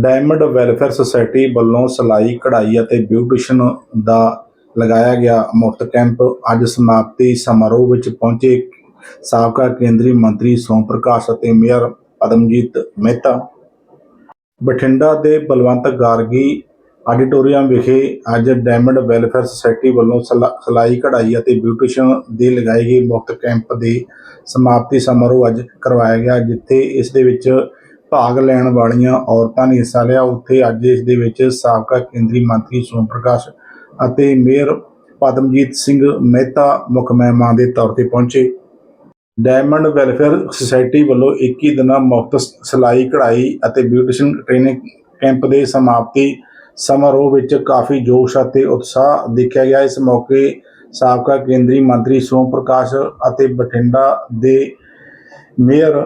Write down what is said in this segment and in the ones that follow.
Diamond welfare society ਵੱਲੋਂ ਸਿਲਾਈ, ਕਢਾਈ ਅਤੇ ਬਿਊਟੀਸ਼ਨ ਦਾ ਲਗਾਇਆ ਗਿਆ ਮੁਫਤ ਕੈਂਪ ਅੱਜ ਸਮਾਪਤੀ ਸਮਾਰੋਹ ਵਿੱਚ ਪਹੁੰਚੇ ਸਾਬਕਾ ਕੇਂਦਰੀ ਮੰਤਰੀ ਸੋਮ ਪ੍ਰਕਾਸ਼ ਅਤੇ ਮੇਅਰ ਪਦਮਜੀਤ ਮਹਿਤਾ। ਬਠਿੰਡਾ ਦੇ ਬਲਵੰਤ ਗਾਰਗੀ ਆਡੀਟੋਰੀਅਮ ਵਿਖੇ ਅੱਜ ਡਾਇਮੰਡ ਵੈਲਫੇਅਰ ਸੁਸਾਇਟੀ ਵੱਲੋਂ ਸਿਲਾ- ਸਿਲਾਈ, ਕਢਾਈ ਅਤੇ ਬਿਊਟੀਸ਼ਨ ਦੇ ਲਗਾਏ ਗਏ ਮੁਫਤ ਕੈਂਪ ਦੇ ਸਮਾਪਤੀ ਸਮਾਰੋਹ ਅੱਜ ਕਰਵਾਇਆ ਗਿਆ, ਜਿੱਥੇ ਇਸ ਦੇ ਵਿੱਚ ਭਾਗ ਲੈਣ ਵਾਲੀਆਂ ਔਰਤਾਂ ਨੇ ਹਿੱਸਾ ਲਿਆ। ਉੱਥੇ ਅੱਜ ਇਸ ਦੇ ਵਿੱਚ ਸਾਬਕਾ ਕੇਂਦਰੀ ਮੰਤਰੀ ਸੋਮ ਪ੍ਰਕਾਸ਼ ਅਤੇ ਮੇਅਰ ਪਦਮਜੀਤ ਸਿੰਘ ਮਹਿਤਾ ਮੁੱਖ ਮਹਿਮਾਨ ਦੇ ਤੌਰ ਤੇ ਪਹੁੰਚੇ। ਡਾਇਮੰਡ ਵੈਲਫੇਅਰ ਸੁਸਾਇਟੀ ਵੱਲੋਂ 21 ਦਿਨਾਂ ਮੁਫਤ ਸਿਲਾਈ, ਕਢਾਈ ਅਤੇ ਬਿਊਟੀਸ਼ਨ ਟ੍ਰੇਨਿੰਗ ਕੈਂਪ ਦੇ ਸਮਾਪਤੀ ਸਮਾਰੋਹ ਵਿੱਚ ਕਾਫੀ ਜੋਸ਼ ਅਤੇ ਉਤਸ਼ਾਹ ਦੇਖਿਆ ਗਿਆ। ਇਸ ਮੌਕੇ ਸਾਬਕਾ ਕੇਂਦਰੀ ਮੰਤਰੀ ਸੋਮ ਪ੍ਰਕਾਸ਼ ਅਤੇ ਬਠਿੰਡਾ ਦੇ ਮੇਅਰ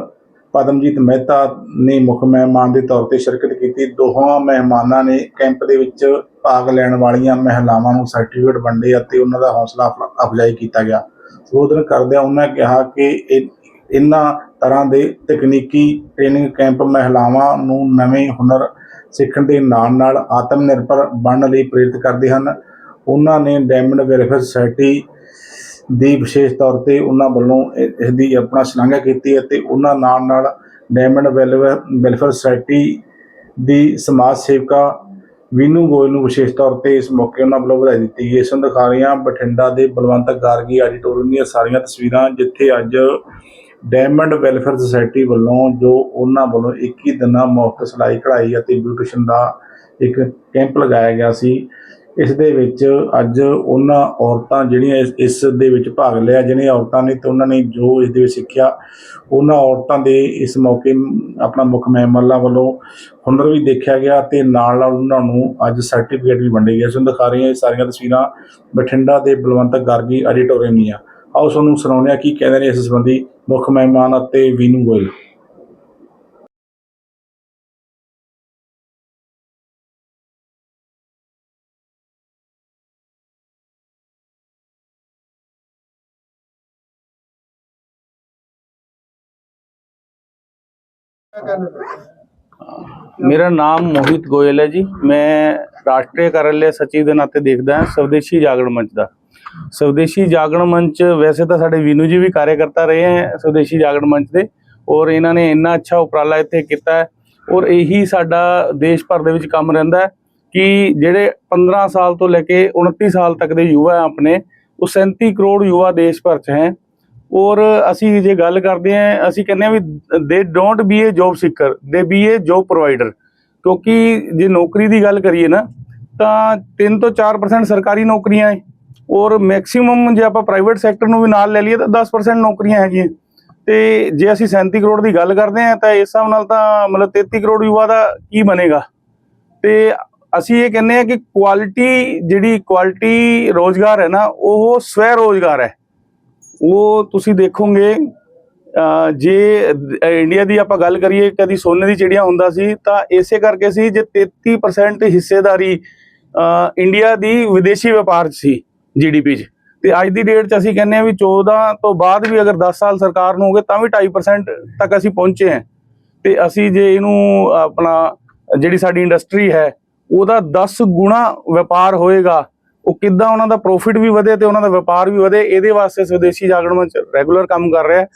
ਪਦਮਜੀਤ ਮਹਿਤਾ ਨੇ ਮੁੱਖ ਮਹਿਮਾਨ ਦੇ ਤੌਰ ਤੇ ਸ਼ਿਰਕਤ ਕੀਤੀ। ਦੋਹਾਂ ਮਹਿਮਾਨਾਂ ਨੇ ਕੈਂਪ ਦੇ ਵਿੱਚ ਭਾਗ ਲੈਣ ਵਾਲੀਆਂ ਮਹਿਲਾਵਾਂ ਨੂੰ ਸਰਟੀਫਿਕੇਟ ਵੰਡੇ ਅਤੇ ਉਹਨਾਂ ਦਾ ਹੌਸਲਾ ਅਫ- ਅਫਜ਼ਾਈ ਕੀਤਾ ਗਿਆ। ਸੰਬੋਧਨ ਕਰਦਿਆਂ ਉਹਨਾਂ ਕਿਹਾ ਕਿ ਇਹ- ਇਹਨਾਂ ਤਰ੍ਹਾਂ ਦੇ ਤਕਨੀਕੀ ਟ੍ਰੇਨਿੰਗ ਕੈਂਪ ਮਹਿਲਾਵਾਂ ਨੂੰ ਨਵੇਂ ਹੁਨਰ ਸਿੱਖਣ ਦੇ ਨਾਲ ਨਾਲ ਆਤਮ ਨਿਰਭਰ ਬਣਨ ਲਈ ਪ੍ਰੇਰਿਤ ਕਰਦੇ ਹਨ। ਉਹਨਾਂ ਨੇ ਡਾਇਮੰਡ ਵੈਲਫੇਅਰ ਸੁਸਾਇਟੀ ਦੀ ਵਿਸ਼ੇਸ਼ ਤੌਰ ਤੇ ਉਹਨਾਂ ਵੱਲੋਂ ਇ- ਇਸ ਦੀ ਆਪਣਾ ਸ਼ਲਾਘਾ ਕੀਤੀ ਅਤੇ ਉਹਨਾਂ ਨਾਲ ਨਾਲ ਡਾਇਮੰਡ ਵੈਲਫੇਅਰ ਵੈਲਫੇਅਰ ਸੁਸਾਇਟੀ ਦੀ ਸਮਾਜ ਸੇਵਿਕਾ ਵੀਨੂ ਗੋਇਲ ਨੂੰ ਵਿਸ਼ੇਸ਼ ਤੌਰ ਤੇ ਇਸ ਮੌਕੇ ਉਹਨਾਂ ਵੱਲੋਂ ਵਧਾਈ ਦਿੱਤੀ ਗਈ। ਇਸ ਨੂੰ ਦਿਖਾ ਰਹੀਆਂ ਬਠਿੰਡਾ ਦੇ ਬਲਵੰਤ ਗਾਰਗੀ ਆਡੀਟੋਰੀਅਮ ਦੀਆਂ ਸਾਰੀਆਂ ਤਸਵੀਰਾਂ, ਜਿੱਥੇ ਅੱਜ ਡਾਇਮੰਡ ਵੈਲਫੇਅਰ ਸੁਸਾਇਟੀ ਵੱਲੋਂ ਜੋ ਉਹਨਾਂ ਵੱਲੋਂ 21 ਦਿਨਾਂ ਮੁਫਤ ਸਿਲਾਈ ਕਢਾਈ ਅਤੇ ਬਿਊਟੀਸ਼ਨ ਦਾ ਇੱਕ ਕੈਂਪ ਲਗਾਇਆ ਗਿਆ ਸੀ ਇਸ ਦੇ ਵਿੱਚ ਅੱਜ ਉਹਨਾਂ ਔਰਤਾਂ ਜਿਹੜੀਆਂ ਇਸ- ਇਸ ਦੇ ਵਿੱਚ ਭਾਗ ਲਿਆ, ਜਿਹੜੀਆਂ ਔਰਤਾਂ ਨੇ ਤੇ ਉਹਨਾਂ ਨੇ ਜੋ ਇਸ ਦੇ ਵਿੱਚ ਸਿੱਖਿਆ, ਉਹਨਾਂ ਔਰਤਾਂ ਦੇ ਇਸ ਮੌਕੇ ਆਪਣਾ ਮੁੱਖ ਮਹਿਮਾਨਾਂ ਵੱਲੋਂ ਹੁਨਰ ਵੀ ਦੇਖਿਆ ਗਿਆ ਤੇ ਨਾਲ ਨਾਲ ਉਹਨਾਂ ਨੂੰ ਅੱਜ ਸਰਟੀਫਿਕੇਟ ਵੀ ਵੰਡੇ ਗਏ। ਤੁਹਾਨੂੰ ਦਿਖਾ ਰਹੇ ਹਾਂ ਇਹ ਸਾਰੀਆਂ ਤਸਵੀਰਾਂ ਬਠਿੰਡਾ ਦੇ ਬਲਵੰਤ ਗਾਰਗੀ ਆਡੀਟੋਰੀਅਮ ਦੀਆਂ। ਆਓ ਤੁਹਾਨੂੰ ਸੁਣਾਉਂਦੇ ਹਾਂ ਕੀ ਕਹਿੰਦੇ ਨੇ ਇਸ ਸੰਬੰਧੀ ਮੁੱਖ ਮਹਿਮਾਨ ਅਤੇ ਵੀਨੂ ਗੋਇਲ। ਮੇਰਾ ਨਾਮ ਮੋਹਿਤ ਗੋਇਲ ਹੈ ਜੀ। ਮੈਂ ਰਾਸ਼ਟਰੀ ਕਾਰਜਾਲय ਸਚਿਵ ਦੇ ਨਾਤੇ ਦੇਖਦਾ ਹਾਂ, ਸਵਦੇਸ਼ੀ ਜਾਗਰਣ ਮੰਚ ਦਾ। ਸਵਦੇਸ਼ੀ ਜਾਗਰਣ ਮੰਚ ਵੈਸੇ ਤਾਂ ਸਾਡੇ ਵੀਨੂ ਜੀ ਵੀ ਕਾਰਜਕਰਤਾ ਰਹੇ ਹੈ ਸਵਦੇਸ਼ੀ ਜਾਗਰਣ ਮੰਚ ਦੇ ਔਰ ਇਹਨਾਂ ਨੇ ਇੰਨਾ ਅੱਛਾ ਉਪਰਾਲਾ ਇੱਥੇ ਕੀਤਾ ਹੈ ਔਰ ਇਹੀ ਸਾਡਾ ਦੇਸ਼ ਭਰ ਦੇ ਵਿੱਚ ਕੰਮ ਰਹਿੰਦਾ ਹੈ ਕਿ ਜਿਹੜੇ 15 ਸਾਲ ਤੋਂ ਲੈ ਕੇ 29 ਸਾਲ ਤੱਕ ਦੇ ਯੁਵਾ ਹੈ ਆਪਣੇ, ਉਹ 37 ਕਰੋੜ ਯੁਵਾ ਦੇਸ਼ ਭਰ ਚ ਹੈ। ਔਰ ਅਸੀਂ ਜੇ ਗੱਲ ਕਰਦੇ ਹਾਂ, ਅਸੀਂ ਕਹਿੰਦੇ ਹਾਂ ਵੀ ਦੇ don't be a job seeker ਦੇ ਬੀ ਏ ਜੌਬ ਪ੍ਰੋਵਾਈਡਰ ਕਿਉਂਕਿ ਜੇ ਨੌਕਰੀ ਦੀ ਗੱਲ ਕਰੀਏ ਨਾ, ਤਾਂ 3 ਤੋਂ 4% ਸਰਕਾਰੀ ਨੌਕਰੀਆਂ ਹੈ ਔਰ ਮੈਕਸਿਮਮ ਜੇ ਆਪਾਂ ਪ੍ਰਾਈਵੇਟ ਸੈਕਟਰ ਨੂੰ ਵੀ ਨਾਲ ਲੈ ਲਈਏ, ਤਾਂ 10% ਨੌਕਰੀਆਂ ਹੈਗੀਆਂ। ਤੇ ਜੇ ਅਸੀਂ 37 ਕਰੋੜ ਦੀ ਗੱਲ ਕਰਦੇ ਹਾਂ, ਤਾਂ ਇਸ ਹਿਸਾਬ ਨਾਲ ਤਾਂ ਮਤਲਬ 33 ਕਰੋੜ ਯੁਵਾ ਦਾ ਕੀ ਬਣੇਗਾ। ਤੇ ਅਸੀਂ ਇਹ ਕਹਿੰਦੇ ਆ ਕਿ ਕੁਆਲਿਟੀ ਜਿਹੜੀ ਕੁਆਲਿਟੀ ਰੋਜ਼ਗਾਰ ਹੈ ਨਾ, ਉਹ ਸਵੈ ਰੋਜ਼ਗਾਰ ਹੈ। ਉਹ ਤੁਸੀਂ ਦੇਖੋਗੇ ਜੇ ਇੰਡੀਆ ਦੀ ਆਪਾਂ ਗੱਲ ਕਰੀਏ ਕਦੀ ਸੋਨੇ ਦੀ ਚਿੜੀਆ ਹੁੰਦਾ ਸੀ, ਤਾਂ ਇਸੇ ਕਰਕੇ ਸੀ, ਜੇ 33% ਹਿੱਸੇਦਾਰੀ ਇੰਡੀਆ ਦੀ ਵਿਦੇਸ਼ੀ ਵਪਾਰ 'ਚ ਸੀ ਜੀਡੀਪੀ 'ਚ। ਤੇ ਅੱਜ ਦੀ ਡੇਟ 'ਚ ਅਸੀਂ ਕਹਿੰਦੇ ਆ ਵੀ 14 ਤੋਂ ਬਾਅਦ ਵੀ ਅਗਰ 10 ਸਾਲ ਸਰਕਾਰ ਨੂੰ ਹੋ ਗਏ, ਤਾਂ ਵੀ 2.5% ਤੱਕ ਅਸੀਂ ਪਹੁੰਚੇ ਹਾਂ। ਤੇ ਅਸੀਂ ਜੇ ਇਹਨੂੰ ਆਪਣਾ, ਜਿਹੜੀ ਸਾਡੀ ਇੰਡਸਟਰੀ ਹੈ, ਉਹਦਾ 10 ਗੁਣਾ ਵਪਾਰ ਹੋਏਗਾ ਉਹ ਕਿੱਦਾਂ ਉਹਨਾਂ ਦਾ ਪ੍ਰੋਫਿਟ ਵੀ ਵਧੇ ਤੇ ਉਹਨਾਂ ਦਾ ਵਪਾਰ ਵੀ ਵਧੇ ਇਹਦੇ ਵਾਸਤੇ ਸਵਦੇਸ਼ੀ ਜਾਗਰਣ ਮੰਚ ਰੈਗੂਲਰ ਕੰਮ ਕਰ ਰਿਹਾ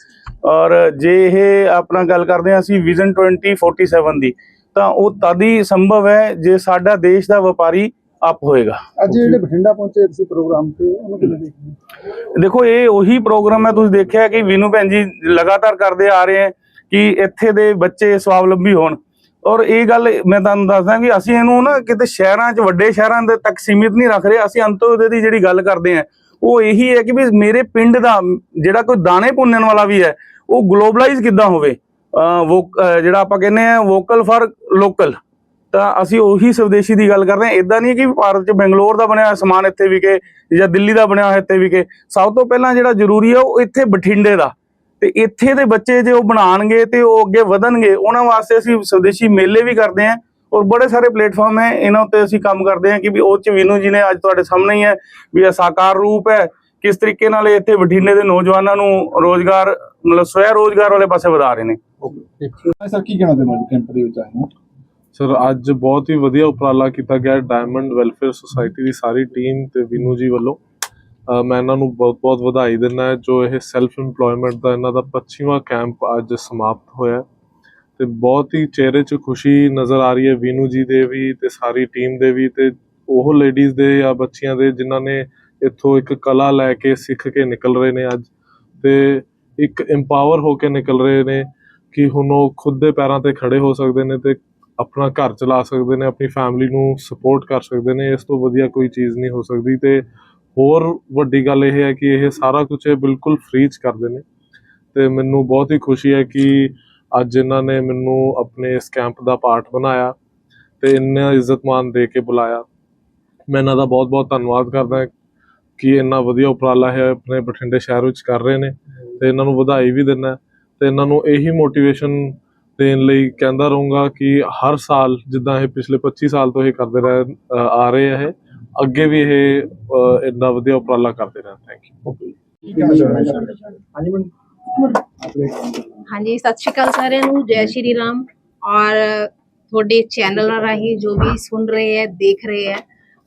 ਔਰ ਜੇ ਇਹ ਆਪਣਾ ਗੱਲ ਕਰਦੇ ਹਾਂ ਅਸੀਂ ਵਿਜ਼ਨ 2047 ਦੀ ਤਾਂ ਉਹ ਤਦ ਹੀ ਸੰਭਵ ਹੈ ਜੇ ਸਾਡਾ ਦੇਸ਼ ਦਾ ਵਪਾਰੀ ਅਪ ਹੋਏਗਾ। ਅੱਜ ਜਿਹੜੇ ਬਠਿੰਡਾ ਪਹੁੰਚੇ ਤੁਸੀਂ ਪ੍ਰੋਗਰਾਮ ਤੇ ਉਹਨੂੰ ਕਿਵੇਂ ਦੇਖਦੇ ਦੇਖੋ ਇਹ ਉਹੀ ਪ੍ਰੋਗਰਾਮ ਹੈ ਤੁਸੀਂ ਦੇਖਿਆ ਕਿ ਵੀਨੂ ਭੈਣ ਜੀ ਲਗਾਤਾਰ ਕਰਦੇ ਆ ਰਹੇ ਹੈ ਕਿ ਇੱਥੇ ਦੇ ਬੱਚੇ ਸਵਾਵਲੰਬੀ ਹੋਣ। ਔਰ ਇਹ ਗੱਲ ਮੈਂ ਤੁਹਾਨੂੰ ਦੱਸਦਾ ਕਿ ਅਸੀਂ ਇਹਨੂੰ ਨਾ ਕਿਤੇ ਸ਼ਹਿਰਾਂ 'ਚ, ਵੱਡੇ ਸ਼ਹਿਰਾਂ ਦੇ ਤੱਕ ਸੀਮਿਤ ਨਹੀਂ ਰੱਖ ਰਹੇ। ਅਸੀਂ ਅੰਤੋਦੈ ਦੀ ਜਿਹੜੀ ਗੱਲ ਕਰਦੇ ਆ ਉਹ ਇਹੀ ਹੈ ਕਿ ਵੀ ਮੇਰੇ ਪਿੰਡ ਦਾ ਜਿਹੜਾ ਕੋਈ ਦਾਣੇ ਪੁੰਨਣ ਵਾਲਾ ਵੀ ਹੈ, ਉਹ ਗਲੋਬਲਾਈਜ਼ ਕਿੱਦਾਂ ਹੋਵੇ? ਅਹ ਜਿਹੜਾ ਆਪਾਂ ਕਹਿੰਦੇ ਆ ਵੋਕਲ ਫਾਰ ਲੋਕਲ। ਤਾਂ ਅਸੀਂ ਉਹੀ ਸਵਦੇਸ਼ੀ ਦੀ ਗੱਲ ਕਰਦੇ ਹਾਂ। ਇਦਾਂ ਨਹੀਂ ਕਿ ਭਾਰਤ 'ਚ ਬੰਗਲੌਰ ਦਾ ਬਣਿਆ ਹੋਇਆ ਸਮਾਨ ਇੱਥੇ ਵਿਕੇ ਜਾਂ ਦਿੱਲੀ ਦਾ ਬਣਿਆ ਹੋਇਆ ਇੱਥੇ ਵਿਕੇ। ਸਭ ਤੋਂ ਪਹਿਲਾਂ ਜਿਹੜਾ ਜ਼ਰੂਰੀ ਹੈ ਉਹ ਇੱਥੇ ਬਠਿੰਡੇ ਦਾ। ਤੇ ਇੱਥੇ ਦੇ ਬੱਚੇ ਜੇ ਉਹ ਬਣਾਣਗੇ ਤੇ ਉਹ ਅੱਗੇ ਵਧਣਗੇ ਉਹਨਾਂ ਵਾਸਤੇ ਅਸੀਂ ਸਵਦੇਸ਼ੀ ਮੇਲੇ ਵੀ ਕਰਦੇ ਹਾਂ ਔਰ ਬੜੇ ਸਾਰੇ ਪਲੇਟਫਾਰਮ ਹੈ ਇਹਨਾਂ ਉੱਤੇ ਅਸੀਂ ਕੰਮ ਕਰਦੇ ਹਾਂ ਕਿ ਵੀ ਉਹ ਚ ਵੀਨੂ ਜੀ ਨੇ ਅੱਜ ਤੁਹਾਡੇ ਸਾਹਮਣੇ ਹੀ ਹੈ ਵੀ ਇਹ ਸਾਕਾਰ ਰੂਪ ਹੈ ਕਿਸ ਤਰੀਕੇ ਨਾਲ ਇਹ ਇੱਥੇ ਬਠਿੰਡੇ ਦੇ ਨੌਜਵਾਨਾਂ ਨੂੰ ਰੋਜ਼ਗਾਰ ਮਤਲਬ ਸਵੈ ਰੋਜ਼ਗਾਰ ਵਾਲੇ ਪਾਸੇ ਵਧਾ ਰਹੇ ਨੇ। ਸਰ ਕੀ ਕਹਿਣਾ ਹੋ ਕੈਂਪ ਦੇ ਵਿੱਚ ਆਏ ਹੋ? ਸਰ ਅੱਜ ਬਹੁਤ ਹੀ ਵਧੀਆ ਉਪਰਾਲਾ ਕੀਤਾ ਗਿਆ ਡਾਇਮੰਡ ਵੈਲਫੇਅਰ ਸੁਸਾਇਟੀ ਦੀ ਸਾਰੀ ਟੀਮ ਤੇ ਵਿਨੂ ਜੀ ਵੱਲੋਂ। ਮੈਂ ਇਹਨਾਂ ਨੂੰ ਬਹੁਤ-ਬਹੁਤ ਵਧਾਈ ਦਿੰਦਾ ਜੋ ਇਹ ਸੈਲਫ ਏਮਪਲੋਇਮੈਂਟ ਦਾ ਇਹਨਾਂ ਦਾ 25ਵਾਂ ਕੈਂਪ ਅੱਜ ਸਮਾਪਤ ਹੋਇਆ ਹੈ। ਤੇ ਬਹੁਤ ਹੀ ਚਿਹਰੇ 'ਚ ਖੁਸ਼ੀ ਨਜ਼ਰ ਆ ਰਹੀ ਹੈ ਵੀਨੂ ਜੀ ਦੇ ਵੀ ਤੇ ਸਾਰੀ ਟੀਮ ਦੇ ਵੀ ਤੇ ਉਹ ਲੇਡੀਜ਼ ਦੇ ਜਾਂ ਬੱਚੀਆਂ ਦੇ ਜਿਨ੍ਹਾਂ ਨੇ ਇੱਥੋਂ ਇੱਕ ਕਲਾ ਲੈ ਕੇ ਸਿੱਖ ਕੇ ਨਿਕਲ ਰਹੇ ਨੇ ਅੱਜ ਤੇ ਇੱਕ ਐਮਪਾਵਰ ਹੋ ਕੇ ਨਿਕਲ ਰਹੇ ਨੇ ਕਿ ਹੁਣ ਉਹ ਖੁਦ ਦੇ ਪੈਰਾਂ ਤੇ ਖੜੇ ਹੋ ਸਕਦੇ ਨੇ ਤੇ ਆਪਣਾ ਘਰ ਚਲਾ ਸਕਦੇ ਨੇ, ਆਪਣੀ ਫੈਮਿਲੀ ਨੂੰ ਸਪੋਰਟ ਕਰ ਸਕਦੇ ਨੇ, ਇਸ ਤੋਂ ਵਧੀਆ ਕੋਈ ਚੀਜ਼ ਨਹੀਂ ਹੋ ਸਕਦੀ ਤੇ ਹੋਰ ਵੱਡੀ ਗੱਲ ਇਹ ਹੈ ਕਿ ਇਹ ਸਾਰਾ ਕੁਝ ਬਿਲਕੁਲ ਫ੍ਰੀ ਚ ਕਰਦੇ ਨੇ। ਤੇ ਮੈਨੂੰ ਬਹੁਤ ਹੀ ਖੁਸ਼ੀ ਹੈ ਕਿ ਅੱਜ ਇਹਨਾਂ ਨੇ ਮੈਨੂੰ ਆਪਣੇ ਇਸ ਕੈਂਪ ਦਾ ਪਾਰਟ ਬਣਾਇਆ ਤੇ ਇੰਨਾ ਇੱਜ਼ਤਮਾਨ ਦੇ ਕੇ ਬੁਲਾਇਆ। ਮੈਂ ਇਹਨਾਂ ਦਾ ਬਹੁਤ ਬਹੁਤ ਧੰਨਵਾਦ ਕਰਦਾ ਕਿ ਇੰਨਾ ਵਧੀਆ ਉਪਰਾਲਾ ਹੈ ਆਪਣੇ ਬਠਿੰਡੇ ਸ਼ਹਿਰ ਵਿੱਚ ਕਰ ਰਹੇ ਨੇ ਤੇ ਇਹਨਾਂ ਨੂੰ ਵਧਾਈ ਵੀ ਦਿੰਦਾ ਤੇ ਇਹਨਾਂ ਨੂੰ ਇਹੀ ਮੋਟੀਵੇਸ਼ਨ ਦੇਣ ਲਈ ਕਹਿੰਦਾ ਰਹੂੰਗਾ ਕਿ ਹਰ ਸਾਲ ਜਿੱਦਾਂ ਇਹ ਪਿਛਲੇ 25 ਸਾਲ ਤੋਂ ਇਹ ਕਰਦੇ ਰਹੇ ਆ ਰਹੇ ਹੈ ਅੱਗੇ ਵੀ ਇਹ ਇੰਨਾ ਵਧੀਆ ਉਪਰਾਲਾ ਕਰਦੇ ਰਹਿਣ। ਥੈਂਕ ਯੂ ਹਾਂਜੀ ਮੈਂ ਹਾਂਜੀ ਸਤਿ ਸ਼੍ਰੀ ਅਕਾਲ ਸਾਰਿਆਂ ਨੂੰ। ਜੈ ਸ਼੍ਰੀ ਰਾਮ। ਔਰ ਤੁਹਾਡੇ ਚੈਨਲ ਰਾਹੀਂ ਜੋ ਵੀ ਸੁਣ ਰਹੇ ਹੈ ਦੇਖ ਰਹੇ ਹੈ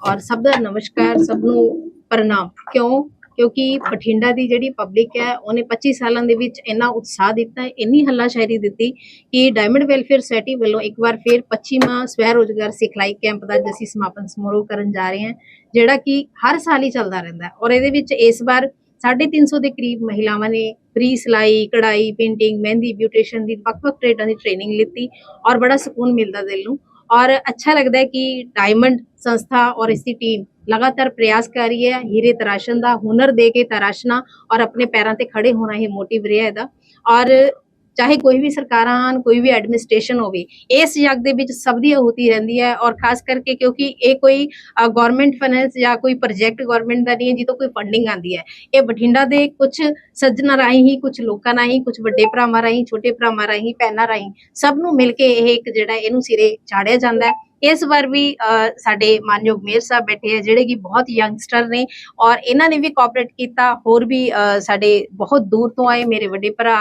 ਔਰ ਸਭ ਦਾ ਨਮਸਕਾਰ ਸਭ ਨੂੰ ਪ੍ਰਣਾਮ। ਕਿਉਂ? ਕਿਉਂਕਿ ਬਠਿੰਡਾ ਦੀ ਜਿਹੜੀ ਪਬਲਿਕ ਹੈ, ਉਹਨੇ 25 ਸਾਲਾਂ ਦੇ ਵਿੱਚ ਇੰਨਾ ਉਤਸ਼ਾਹ ਦਿੱਤਾ, ਇੰਨੀ ਹੱਲਾਸ਼ਾਇਰੀ ਦਿੱਤੀ ਕਿ ਡਾਇਮੰਡ ਵੈਲਫੇਅਰ ਸੋਸਾਇਟੀ ਵੱਲੋਂ ਇੱਕ ਵਾਰ ਫਿਰ 25ਵਾਂ ਸਵੈ ਰੋਜ਼ਗਾਰ ਸਿਖਲਾਈ ਕੈਂਪ ਦਾ ਅੱਜ ਅਸੀਂ ਸਮਾਪਨ ਸਮਾਰੋਹ ਕਰਨ ਜਾ ਰਹੇ ਹਾਂ, ਜਿਹੜਾ ਕਿ ਹਰ ਸਾਲ ਹੀ ਚੱਲਦਾ ਰਹਿੰਦਾ ਔਰ ਇਹਦੇ ਵਿੱਚ ਇਸ ਵਾਰ 350 ਦੇ ਕਰੀਬ ਮਹਿਲਾਵਾਂ ਨੇ ਫ੍ਰੀ ਸਿਲਾਈ, ਕਢਾਈ ਪੇਂਟਿੰਗ ਮਹਿੰਦੀ ਬਿਊਟੀਸ਼ਨ ਦੀ ਵੱਖ-ਵੱਖ ਟ੍ਰੇਡਾਂ ਦੀ ਟ੍ਰੇਨਿੰਗ ਲਿੱਤੀ ਔਰ ਬੜਾ ਸਕੂਨ ਮਿਲਦਾ ਦਿਲ ਨੂੰ। ਔਰ ਅੱਛਾ ਲੱਗਦਾ ਹੈ ਕਿ ਡਾਇਮੰਡ ਸੰਸਥਾ ਔਰ ਇਸ ਦੀ ਟੀਮ ਲਗਾਤਾਰ ਪ੍ਰਯਾਸ ਕਰ ਰਹੀ ਹੈ ਹੀਰੇ ਤਰਾਸ਼ਣ ਦਾ ਹੁਨਰ ਦੇ ਕੇ ਤਰਾਸ਼ਣਾ ਔਰ ਆਪਣੇ ਪੈਰਾਂ ਤੇ ਖੜੇ ਹੋਣਾ ਇਹ ਮੋਟਿਵ ਰਿਹਾ ਇਹਦਾ ਔਰ ਚਾਹੇ ਕੋਈ ਵੀ ਸਰਕਾਰਾਂ ਹਨ ਕੋਈ ਵੀ ਐਡਮਿਨਿਸਟ੍ਰੇਸ਼ਨ ਹੋਵੇ, ਇਸ ਜਗ ਦੇ ਵਿੱਚ ਸਭ ਦੀ ਅਹੂਤੀ ਰਹਿੰਦੀ ਹੈ ਔਰ ਖਾਸ ਕਰਕੇ ਕਿਉਂਕਿ ਇਹ ਕੋਈ ਗਵਰਨਮੈਂਟ ਫਾਈਨੈਂਸ ਜਾਂ ਕੋਈ ਪ੍ਰੋਜੈਕਟ ਗਵਰਨਮੈਂਟ ਦਾ ਨਹੀਂ ਹੈ ਜਿੱਥੋਂ ਕੋਈ ਫੰਡਿੰਗ ਆਂਦੀ ਹੈ। ਇਹ ਬਠਿੰਡਾ ਦੇ ਕੁਝ ਸੱਜਣਾ ਰਾਹੀਂ ਹੀ ਕੁਝ ਲੋਕਾਂ ਰਾਹੀਂ ਕੁਝ ਵੱਡੇ ਭਰਾਵਾਂ ਰਾਹੀਂ, ਛੋਟੇ ਭਰਾਵਾਂ ਰਾਹੀਂ, ਭੈਣਾਂ ਰਾਹੀਂ, ਸਭ ਨੂੰ ਮਿਲ ਕੇ ਇਹ ਇੱਕ ਜਿਹੜਾ ਇਹਨੂੰ ਸਿਰੇ ਚਾੜਿਆ ਜਾਂਦਾ ਹੈ। ਇਸ ਵਾਰ ਵੀ ਸਾਡੇ ਮਾਨਯੋਗ ਮੇਅਰ ਸਾਹਿਬ ਬੈਠੇ ਹੈ, ਜਿਹੜੇ ਕਿ ਬਹੁਤ ਯੰਗਸਟਰ ਨੇ ਔਰ ਇਹਨਾਂ ਨੇ ਵੀ ਕੋਆਪਰੇਟ ਕੀਤਾ। ਹੋਰ ਵੀ ਸਾਡੇ ਬਹੁਤ ਦੂਰ ਤੋਂ ਆਏ ਮੇਰੇ ਵੱਡੇ ਭਰਾ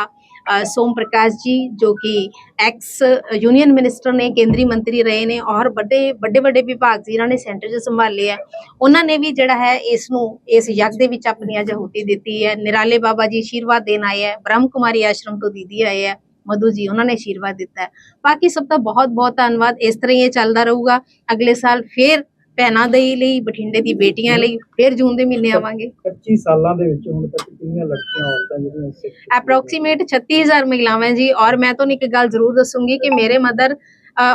ਸੋਮ ਪ੍ਰਕਾਸ਼ ਜੀ, ਜੋ ਕਿ ਐਕਸ ਯੂਨੀਅਨ ਮਿਨਿਸਟਰ ਨੇ, ਕੇਂਦਰੀ ਮੰਤਰੀ ਰਹੇ ਨੇ ਔਰ ਵੱਡੇ ਵੱਡੇ ਵੱਡੇ ਵਿਭਾਗ ਜਿਨ੍ਹਾਂ ਨੇ ਸੈਂਟਰ 'ਚ ਸੰਭਾਲੇ ਆ। ਉਹਨਾਂ ਨੇ ਵੀ ਜਿਹੜਾ ਹੈ ਇਸ ਨੂੰ ਇਸ ਯੱਗ ਦੇ ਵਿੱਚ ਆਪਣੀ ਅਜਹੂਤੀ ਦਿੱਤੀ ਹੈ। ਨਿਰਾਲੇ ਬਾਬਾ ਜੀ ਆਸ਼ੀਰਵਾਦ ਦੇਣ ਆਏ ਹੈ ਬ੍ਰਹਮ ਕੁਮਾਰੀ ਆਸ਼ਰਮ ਤੋਂ ਦੀਦੀ ਆਏ ਹੈ ਮਧੂ ਜੀ, ਉਹਨਾਂ ਨੇ ਆਸ਼ੀਰਵਾਦ ਦਿੱਤਾ। ਹੈ ਬਾਕੀ ਸਭ ਦਾ ਬਹੁਤ ਬਹੁਤ ਧੰਨਵਾਦ। ਇਸ ਤਰ੍ਹਾਂ ਹੀ ਇਹ ਚੱਲਦਾ ਰਹੂਗਾ। ਅਗਲੇ ਸਾਲ ਫੇਰ ਭੈਣਾਂ ਦੇ ਲਈ ਬਠਿੰਡੇ ਦੀ ਬੇਟੀਆਂ ਲਈ ਫੇਰ ਜੂਨ ਦੇ ਮਹੀਨੇ ਆਵਾਂਗੇ 25 ਸਾਲਾਂ ਦੇ ਵਿੱਚ ਹੁਣ ਤੱਕ ਕਿੰਨੀਆਂ ਲੜਕੀਆਂ ਔਰਤਾਂ ਜਿਹੜੀਆਂ? ਅਪਰੋਕਸੀਮੇਟ 36000 ਮਹਿਲਾਵਾਂ ਜੀ ਔਰ ਮੈਂ ਤੁਹਾਨੂੰ ਇੱਕ ਗੱਲ ਜ਼ਰੂਰ ਦੱਸੂੰਗੀ ਕਿ ਮੇਰੇ ਮਦਰ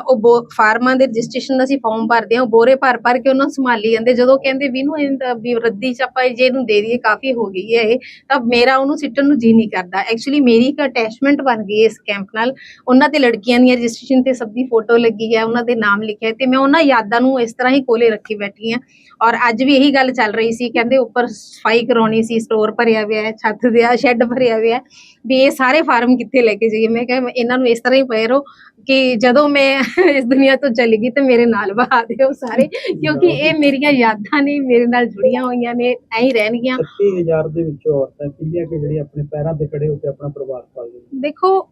ਉਹ ਬੋ- ਫਾਰਮਾਂ ਦੇ ਰਜਿਸਟ੍ਰੇਸ਼ਨ ਦਾ ਅਸੀਂ ਫਾਰਮ ਭਰਦੇ ਹਾਂ, ਉਹ ਬੋਰੇ ਭਰ ਭਰ ਕੇ ਉਹਨਾਂ ਨੂੰ ਸੰਭਾਲੀ ਜਾਂਦੇ। ਜਦੋਂ ਕਹਿੰਦੇ ਵੀ ਇਹਨੂੰ ਵੀ ਰੱਦੀ ਚ ਆਪਾਂ ਜੇ ਇਹਨੂੰ ਦੇ ਦਈਏ, ਕਾਫੀ ਹੋ ਗਈ ਹੈ ਇਹ, ਤਾਂ ਮੇਰਾ ਉਹਨੂੰ ਸਿੱਟਣ ਨੂੰ ਜੀ ਨਹੀਂ ਕਰਦਾ। ਐਕਚੁਅਲੀ ਮੇਰੀ ਇੱਕ ਅਟੈਚਮੈਂਟ ਬਣ ਗਈ ਇਸ ਕੈਂਪ ਨਾਲ। ਉਹਨਾਂ ਤੇ ਲੜਕੀਆਂ ਦੀਆਂ ਰਜਿਸਟ੍ਰੇਸ਼ਨ ਤੇ ਸਭ ਦੀ ਫੋਟੋ ਲੱਗੀ ਹੈ, ਉਹਨਾਂ ਦੇ ਨਾਮ ਲਿਖਿਆ ਤੇ ਮੈਂ ਉਹਨਾਂ ਯਾਦਾਂ ਨੂੰ ਇਸ ਤਰ੍ਹਾਂ ਹੀ ਕੋਲੇ ਰੱਖੀ ਬੈਠੀ ਹਾਂ। ਔਰ ਅੱਜ ਵੀ ਇਹੀ ਗੱਲ ਚੱਲ ਰਹੀ ਸੀ, ਕਹਿੰਦੇ ਉੱਪਰ ਸਫ਼ਾਈ ਕਰਾਉਣੀ ਸੀ ਸਟੋਰ ਭਰਿਆ ਹੋਇਆ ਹੈ, ਛੱਤ ਦੇ ਆ ਸ਼ੈੱਡ ਭਰਿਆ ਹੋਇਆ ਵੀ ਇਹ ਸਾਰੇ ਫਾਰਮ ਕਿੱਥੇ ਲੈ ਕੇ ਜਾਈਏ? ਮੈਂ ਕਿਹਾ, ਇਹਨਾਂ ਨੂੰ ਇਸ ਤਰ੍ਹਾਂ ਹੀ ਪਏ ਰਹੋ ਕਿ ਜਦੋਂ ਮੈਂ ਇਸ ਦੁਨੀਆ ਤੋਂ ਚਲੀ ਗਈ ਤੇ ਮੇਰੇ ਨਾਲ ਬਹਾ ਦਿਓ ਸਾਰੇ ਕਿਉਂਕਿ ਇਹ ਮੇਰੀਆਂ ਯਾਦਾਂ ਨੇ ਮੇਰੇ ਨਾਲ ਜੁੜੀਆਂ ਹੋਈਆਂ ਨੇ ਐਂ ਹੀ ਰਹਿਣਗੀਆਂ। 30000 ਦੇ ਵਿੱਚੋਂ ਔਰਤਾਂ ਕਿੰਨੀਆਂ ਕਿ ਜਿਹੜੀਆਂ ਆਪਣੇ ਪੈਰਾਂ ਤੇ ਖੜੇ ਹੋ ਕੇ ਆਪਣਾ ਪਰਿਵਾਰ ਪਾਲਦੀਆਂ ਨੇ? ਦੇਖੋ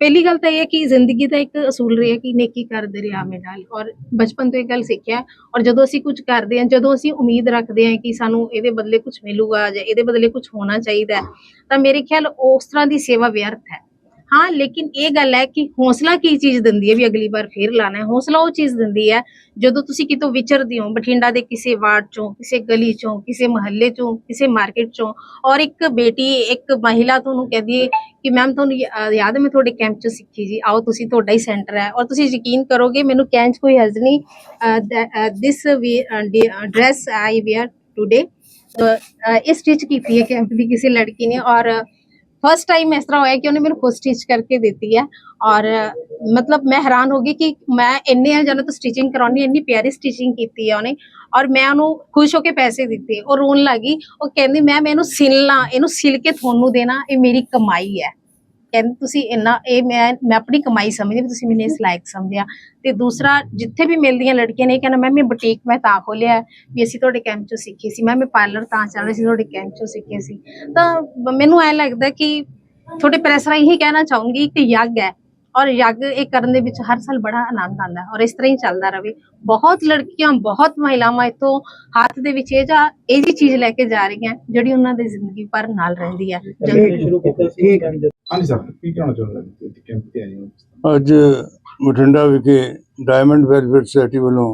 ਪਹਿਲੀ ਗੱਲ ਤਾਂ ਇਹ ਹੈ ਕਿ ਜ਼ਿੰਦਗੀ ਦਾ ਇੱਕ ਅਸੂਲ ਰਿਹਾ ਕਿ ਨੇਕੀ ਕਰ ਦਰਿਆ ਮੇ ਡਾਲ ਔਰ ਬਚਪਨ ਤੋਂ ਇਹ ਗੱਲ ਸਿੱਖਿਆ। ਔਰ ਜਦੋਂ ਅਸੀਂ ਕੁਝ ਕਰਦੇ ਹਾਂ ਜਦੋਂ ਅਸੀਂ ਉਮੀਦ ਰੱਖਦੇ ਹਾਂ ਕਿ ਸਾਨੂੰ ਇਹਦੇ ਬਦਲੇ ਕੁਝ ਮਿਲੂਗਾ ਜਾਂ ਇਹਦੇ ਬਦਲੇ ਕੁਝ ਹੋਣਾ ਚਾਹੀਦਾ ਤਾਂ ਮੇਰੇ ਖਿਆਲ ਉਸ ਤਰ੍ਹਾਂ ਦੀ ਸੇਵਾ ਵਿਅਰਥ ਹੈ। ਹਾਂ, ਲੇਕਿਨ ਇਹ ਗੱਲ ਹੈ ਕਿ ਹੌਸਲਾ ਕੀ ਚੀਜ਼ ਦਿੰਦੀ ਹੈ ਵੀ ਅਗਲੀ ਵਾਰ ਫੇਰ ਲਾਣਾ ਹੈ? ਹੌਸਲਾ ਉਹ ਚੀਜ਼ ਦਿੰਦੀ ਹੈ ਜਦੋਂ ਤੁਸੀਂ ਕਿਤੋਂ ਵਿਚਰਦੇ ਹੋ, ਬਠਿੰਡਾ ਦੇ ਕਿਸੇ ਵਾਰਡ ਚੋਂ, ਕਿਸੇ ਗਲੀ ਚੋਂ, ਕਿਸੇ ਮੁਹੱਲੇ ਚੋਂ, ਕਿਸੇ ਮਾਰਕੀਟ ਚੋਂ ਔਰ ਇੱਕ ਬੇਟੀ, ਇੱਕ ਮਹਿਲਾ ਤੁਹਾਨੂੰ ਕਹਿੰਦੀ ਹੈ ਕਿ ਮੈਮ ਤੁਹਾਨੂੰ ਯਾਦ ਹੈ ਮੈਂ ਤੁਹਾਡੇ ਕੈਂਪ ਚੋਂ ਸਿੱਖੀ ਜੀ, ਆਓ ਤੁਸੀਂ ਤੁਹਾਡਾ ਹੀ ਸੈਂਟਰ ਹੈ ਔਰ ਤੁਸੀਂ ਯਕੀਨ ਕਰੋਗੇ ਮੈਨੂੰ ਕਹਿਣ 'ਚ ਕੋਈ ਹਰਜ ਨਹੀਂ this dress I wear today ਇਹ ਸਟਿਚ ਕੀਤੀ ਹੈ ਕੈਂਪ ਦੀ ਕਿਸੇ ਲੜਕੀ ਨੇ ਔਰ ਫਸਟ ਟਾਈਮ ਇਸ ਤਰ੍ਹਾਂ ਹੋਇਆ ਕਿ ਉਹਨੇ ਮੈਨੂੰ ਖੁਦ ਸਟਿਚ ਕਰਕੇ ਦਿੱਤੀ ਹੈ ਔਰ, ਮਤਲਬ ਮੈਂ ਹੈਰਾਨ ਹੋ ਗਈ ਕਿ ਮੈਂ ਇੰਨੇ ਜਣਾਂ ਤੋਂ ਸਟਿਚਿੰਗ ਕਰਾਉਣੀ ਇੰਨੀ ਪਿਆਰੀ ਸਟਿਚਿੰਗ ਕੀਤੀ ਹੈ ਉਹਨੇ। ਔਰ ਮੈਂ ਉਹਨੂੰ ਖੁਸ਼ ਹੋ ਕੇ ਪੈਸੇ ਦਿੱਤੇ। ਉਹ ਰੋਣ ਲੱਗੀ ਉਹ ਕਹਿੰਦੀ ਮੈਂ ਇਹਨੂੰ ਸਿਲਣਾ, ਇਹਨੂੰ ਸਿਲ ਕੇ ਤੁਹਾਨੂੰ ਦੇਣਾ, ਇਹ ਮੇਰੀ ਕਮਾਈ ਹੈ। ਕਹਿੰਦੇ ਤੁਸੀਂ ਇੰਨਾ, ਇਹ ਮੈਂ ਮੈਂ ਆਪਣੀ ਕਮਾਈ ਸਮਝਦੀ ਵੀ ਤੁਸੀਂ ਮੈਨੂੰ ਇਸ ਲਾਇਕ ਸਮਝਿਆ। ਤੇ ਦੂਸਰਾ, ਜਿੱਥੇ ਵੀ ਮਿਲਦੀਆਂ ਲੜਕੀਆਂ ਨੇ, ਇਹ ਕਹਿੰਦਾ ਮੈਂ ਮੈਂ ਬੁਟੀਕ ਮੈਂ ਤਾਂ ਖੋਲਿਆ ਵੀ ਅਸੀਂ ਤੁਹਾਡੇ ਕੈਂਪ ਚੋਂ ਸਿੱਖੀ ਸੀ। ਮੈਂ ਮੈਂ ਪਾਰਲਰ ਤਾਂ ਚੱਲ ਰਹੀ ਸੀ, ਤੁਹਾਡੇ ਕੈਂਪ ਚੋਂ ਸਿੱਖੇ ਸੀ। ਤਾਂ ਮੈਨੂੰ ਐ ਲੱਗਦਾ ਕਿ ਤੁਹਾਡੇ ਪ੍ਰੈਸ ਰਾਹੀਂ ਹੀ ਕਹਿਣਾ ਚਾਹੂੰਗੀ ਕਿ ਯੱਗ ਹੈ। ਔਰ ਯੱਗ ਇਹ ਕਰਨ ਦੇ ਵਿੱਚ ਹਰ ਸਾਲ ਬੜਾ ਆਨੰਦ ਆਉਂਦਾ ਹੈ ਔਰ ਇਸ ਤਰ੍ਹਾਂ ਹੀ ਚੱਲਦਾ ਰਵੇ ਬਹੁਤ ਲੜਕੀਆਂ ਬਹੁਤ ਮਹਿਲਾਵਾਂ ਇਥੋਂ ਹੱਥ ਦੇ ਵਿੱਚ ਇਹ ਜਾਂ ਇਹ ਜੀ ਚੀਜ਼ ਲੈ ਕੇ ਜਾ ਰਹੀਆਂ ਜਿਹੜੀ ਉਹਨਾਂ ਦੀ ਜ਼ਿੰਦਗੀ ਭਰ ਨਾਲ ਰਹਿੰਦੀ ਹੈ। ਹਾਂਜੀ ਸਰ ਕੀ ਕਹਿਣਾ ਚਾਹੁੰਦੇ ਅੱਜ ਬਠਿੰਡਾ ਵਿਖੇ ਡਾਇਮੰਡ ਵੈਲਫੇਅਰ ਸੁਸਾਇਟੀ ਵੱਲੋਂ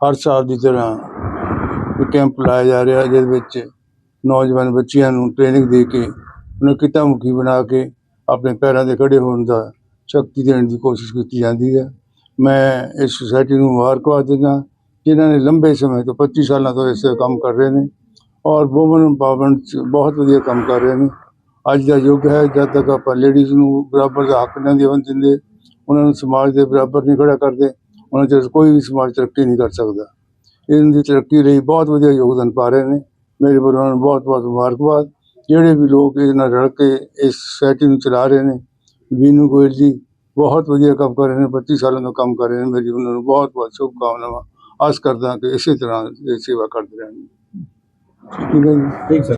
ਹਰ ਸਾਲ ਦੀ ਤਰ੍ਹਾਂ ਇੱਕ ਕੈਂਪ ਲਾਇਆ ਜਾ ਰਿਹਾ ਜਿਹਦੇ ਵਿੱਚ ਨੌਜਵਾਨ ਬੱਚਿਆਂ ਨੂੰ ਟ੍ਰੇਨਿੰਗ ਦੇ ਕੇ ਉਹਨਾਂ ਕਿੱਤਾ ਮੁਖੀ ਬਣਾ ਕੇ ਆਪਣੇ ਪੈਰਾਂ 'ਤੇ ਖੜੇ ਹੋਣ ਦਾ ਸ਼ਕਤੀ ਦੇਣ ਦੀ ਕੋਸ਼ਿਸ਼ ਕੀਤੀ ਜਾਂਦੀ ਹੈ। ਮੈਂ ਇਸ ਸੁਸਾਇਟੀ ਨੂੰ ਮੁਬਾਰਕਬਾਦ ਦਿੰਦਾ ਜਿਨ੍ਹਾਂ ਨੇ ਲੰਬੇ ਸਮੇਂ ਤੋਂ 25 ਸਾਲਾਂ ਤੋਂ ਇਸ ਕੰਮ ਕਰ ਰਹੇ ਨੇ ਔਰ ਵੂਮਨ ਪਾਵਨ 'ਚ ਬਹੁਤ ਵਧੀਆ ਕੰਮ ਕਰ ਰਹੇ ਨੇ। ਅੱਜ ਦਾ ਯੁੱਗ ਹੈ, ਜਦ ਤੱਕ ਆਪਾਂ ਲੇਡੀਜ਼ ਨੂੰ ਬਰਾਬਰ ਦਾ ਹੱਕ ਨਹੀਂ ਦੇਵਨ ਦਿੰਦੇ, ਉਹਨਾਂ ਨੂੰ ਸਮਾਜ ਦੇ ਬਰਾਬਰ ਨਹੀਂ ਖੜਾ ਕਰਦੇ, ਉਹਨਾਂ ਚਿਰ ਕੋਈ ਵੀ ਸਮਾਜ ਤਰੱਕੀ ਨਹੀਂ ਕਰ ਸਕਦਾ। ਇਹਨਾਂ ਦੀ ਤਰੱਕੀ ਲਈ ਬਹੁਤ ਵਧੀਆ ਯੋਗਦਾਨ ਪਾ ਰਹੇ ਨੇ। ਮੇਰੇ ਵੱਲੋਂ ਬਹੁਤ ਬਹੁਤ ਮੁਬਾਰਕਬਾਦ। ਜਿਹੜੇ ਵੀ ਲੋਕ ਇਹਦੇ ਨਾਲ ਰਲ ਕੇ ਇਸ ਸੋਸਾਇਟੀ ਨੂੰ ਚਲਾ ਰਹੇ ਨੇ ਵੀਨੂ ਗੋਇਲ ਜੀ ਬਹੁਤ ਵਧੀਆ ਕੰਮ ਕਰ ਰਹੇ ਨੇ 25 ਸਾਲਾਂ ਤੋਂ ਕੰਮ ਕਰ ਰਹੇ ਨੇ ਮੇਰੀ ਉਹਨਾਂ ਨੂੰ, ਬਹੁਤ ਬਹੁਤ ਸ਼ੁਭਕਾਮਨਾਵਾਂ। ਆਸ ਕਰਦਾ ਕਿ ਇਸੇ ਤਰ੍ਹਾਂ ਇਹ ਸੇਵਾ ਕਰਦੇ ਰਹਿਣ। ਠੀਕ ਹੈ ਜੀ। ਠੀਕ ਸਰ।